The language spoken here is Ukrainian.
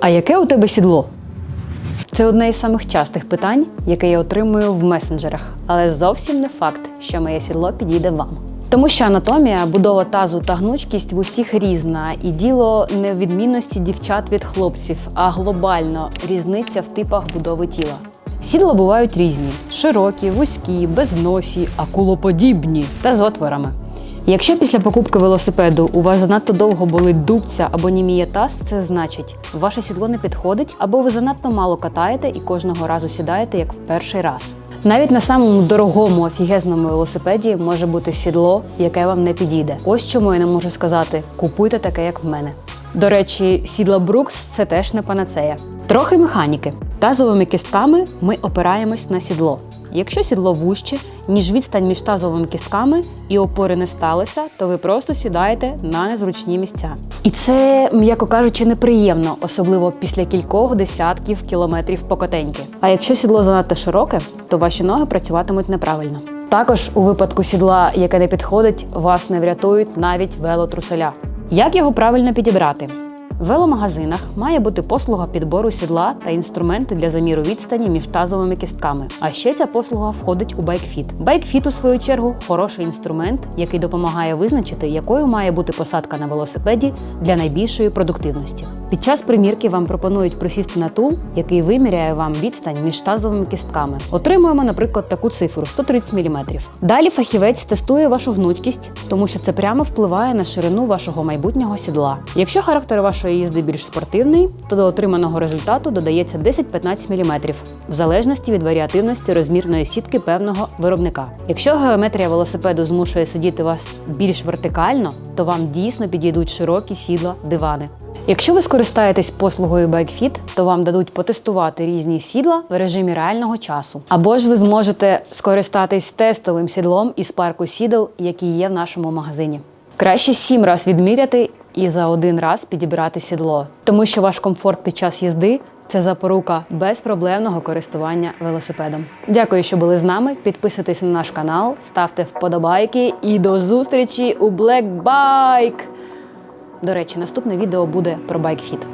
А яке у тебе сідло? Це одне із самих частих питань, яке я отримую в месенджерах, але зовсім не факт, що моє сідло підійде вам. Тому що анатомія, будова тазу та гнучкість в усіх різна, і діло не в відмінності дівчат від хлопців, а глобально різниця в типах будови тіла. Сідла бувають різні: широкі, вузькі, безносі, акулоподібні та з отворами. Якщо після покупки велосипеду у вас занадто довго болить дубця або німіє таз, це значить, ваше сідло не підходить, або ви занадто мало катаєте і кожного разу сідаєте як в перший раз. Навіть на самому дорогому офігезному велосипеді може бути сідло, яке вам не підійде. Ось чому я не можу сказати: купуйте таке, як в мене. До речі, сідла Брукс це теж не панацея. Трохи механіки. Тазовими кістками ми опираємось на сідло. Якщо сідло вужче, ніж відстань між тазовими кістками і опори не сталося, то ви просто сідаєте на незручні місця. І це, м'яко кажучи, неприємно, особливо після кількох десятків кілометрів покотеньки. А якщо сідло занадто широке, то ваші ноги працюватимуть неправильно. Також у випадку сідла, яке не підходить, вас не врятують навіть велотруселя. Як його правильно підібрати? В веломагазинах має бути послуга підбору сідла та інструменти для заміру відстані між тазовими кістками. А ще ця послуга входить у байкфіт. Байкфіт, у свою чергу, хороший інструмент, який допомагає визначити, якою має бути посадка на велосипеді для найбільшої продуктивності. Під час примірки вам пропонують присісти на тул, який виміряє вам відстань між тазовими кістками. Отримуємо, наприклад, таку цифру 130 мм. Далі фахівець тестує вашу гнучкість, тому що це прямо впливає на ширину вашого майбутнього сідла. Якщо характер вашої їзди більш спортивний, то до отриманого результату додається 10-15 мм, в залежності від варіативності розмірної сітки певного виробника. Якщо геометрія велосипеду змушує сидіти вас більш вертикально, то вам дійсно підійдуть широкі сідла, дивани. Якщо ви скористаєтесь послугою BikeFit, то вам дадуть потестувати різні сідла в режимі реального часу. Або ж ви зможете скористатись тестовим сідлом із парку сідел, який є в нашому магазині. Краще сім раз відміряти і за один раз підібрати сідло, тому що ваш комфорт під час їзди це запорука безпроблемного користування велосипедом. Дякую, що були з нами. Підписуйтесь на наш канал, ставте вподобайки і до зустрічі у Black Bike! До речі, наступне відео буде про BikeFit.